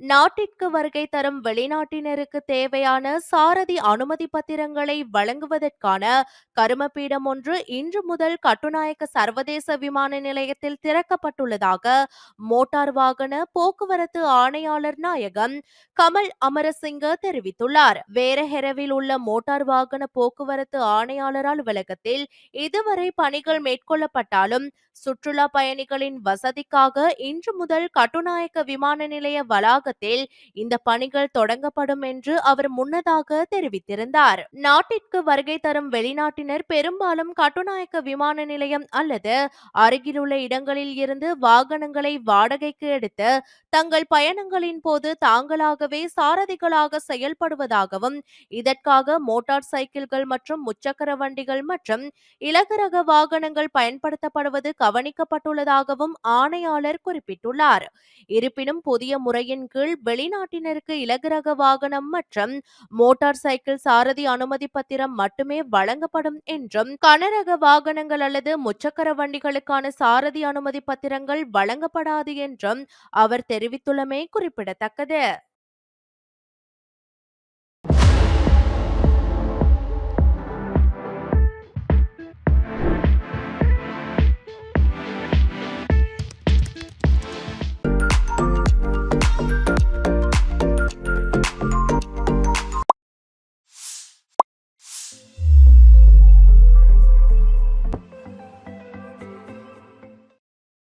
நாட்டிற்கு வருகை தரும் வெளிநாட்டினருக்கு தேவையான சாரதி அனுமதி பத்திரங்களை வழங்குவதற்கான கருமபீடம் ஒன்று இன்று முதல் கட்டுநாயக்க சர்வதேச விமான நிலையத்தில் திறக்கப்பட்டுள்ளதாக மோட்டார் வாகன போக்குவரத்து ஆணையாளர் நாயகம் கமல் அமரசிங்க தெரிவித்துள்ளார். வேரஹெரவில் உள்ள மோட்டார் வாகன போக்குவரத்து ஆணையாளர் அலுவலகத்தில் இதுவரை பணிகள் மேற்கொள்ளப்பட்டாலும் சுற்றுலா பயணிகளின் வசதிக்காக இன்று முதல் கட்டுநாயக்க விமான நிலைய நிர்வாகத்தில் இந்த பணிகள் தொடங்கப்படும் என்று அவர் முன்னதாக தெரிவித்திருந்தார். நாட்டிற்கு வருகை தரும் வெளிநாட்டினர் பெரும்பாலும் கட்டுநாயக்க விமான நிலையம் அல்லது அருகிலுள்ள இடங்களில் இருந்து வாகனங்களை வாடகைக்கு எடுத்து தங்கள் பயணங்களின் போது தாங்களாகவே சாரதிகளாக செயல்படுவதாகவும் இதற்காக மோட்டார் சைக்கிள்கள் மற்றும் முச்சக்கர வண்டிகள் மற்றும் இலகுரக வாகனங்கள் பயன்படுத்தப்படுவது கவனிக்கப்பட்டுள்ளதாகவும் ஆணையாளர் குறிப்பிட்டுள்ளார். இருப்பினும் புதிய முறையின் கீழ் கீழ் வெளிநாட்டினருக்கு இலகுரக வாகனம் மற்றும் மோட்டார் சைக்கிள் சாரதி அனுமதி பத்திரம் மட்டுமே வழங்கப்படும் என்றும் கனரக வாகனங்கள் அல்லது முச்சக்கர வண்டிகளுக்கான சாரதி அனுமதி பத்திரங்கள் வழங்கப்படாது என்றும் அவர் தெரிவித்துள்ளமை குறிப்பிடத்தக்கது.